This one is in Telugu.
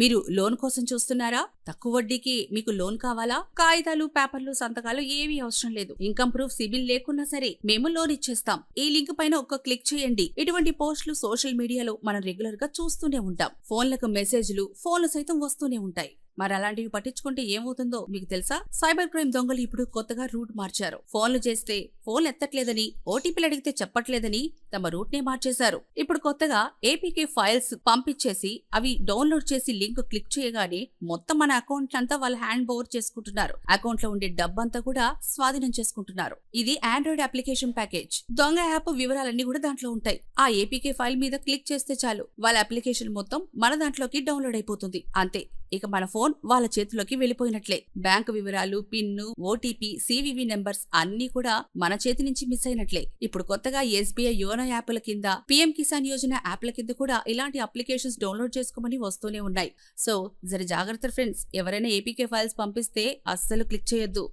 మీరు లోన్ కోసం చూస్తున్నారా? తక్కువ వడ్డీకి మీకు లోన్ కావాలా? కాగితాలు పేపర్లు సంతకాలు ఏవి అవసరం లేదు. ఇన్కమ్ ప్రూఫ్ సిబిల్ లేకున్నా సరే మేము లోన్ ఇచ్చేస్తాం. ఈ లింక్ పైన ఒక్క క్లిక్ చేయండి. ఇటువంటి పోస్టులు సోషల్ మీడియాలో మనం రెగ్యులర్గా చూస్తూనే ఉంటాం. ఫోన్లకు మెసేజ్లు ఫోన్లు సైతం వస్తూనే ఉంటాయి. మరి అలాంటివి పట్టించుకుంటే ఏమవుతుందో మీకు తెలుసా? సైబర్ క్రైమ్ దొంగలు ఇప్పుడు కొత్తగా రూట్ మార్చారు. ఫోన్లు చేస్తే ఫోన్ ఎత్తట్లేదని ఓటీపీలు అడిగితే చెప్పట్లేదని తమ రూట్ నే మార్చేశారు. ఇప్పుడు కొత్తగా ఏపీకే ఫైల్స్ పంపించేసి అవి డౌన్లోడ్ చేసి లింక్ క్లిక్ చేయగానే మొత్తం మన అకౌంట్ అంతా వాళ్ళు హ్యాండ్ ఓవర్ చేసుకుంటున్నారు. అకౌంట్లో ఉండే డబ్బంతా కూడా స్వాధీనం చేసుకుంటున్నారు. ఇది ఆండ్రాయిడ్ అప్లికేషన్ ప్యాకేజ్ దొంగ యాప్ వివరాలన్నీ కూడా దాంట్లో ఉంటాయి. ఆ ఏపీకే ఫైల్ మీద క్లిక్ చేస్తే చాలు. వాళ్ళ అప్లికేషన్ మొత్తం మన దాంట్లోకి డౌన్లోడ్ అయిపోతుంది. అంతే. ఇక మన ఫోన్ వాళ్ళ చేతిలోకి వెళ్ళిపోయినట్లే. బ్యాంకు వివరాలు పిన్ను ఓటీపీ సివివి నెంబర్స్ అన్ని కూడా మన చేతి నుంచి మిస్ అయినట్లే. ఇప్పుడు కొత్తగా ఎస్బీఐ యోనో యాప్ల కింద పీఎం కిసాన్ యోజన యాప్ల కింద కూడా ఇలాంటి అప్లికేషన్స్ డౌన్లోడ్ చేసుకోమని వస్తూనే ఉన్నాయి. సో జర జాగ్రత్త ఫ్రెండ్స్ ఎవరైనా ఏపీకే ఫైల్స్ పంపిస్తే అస్సలు క్లిక్ చేయొద్దు.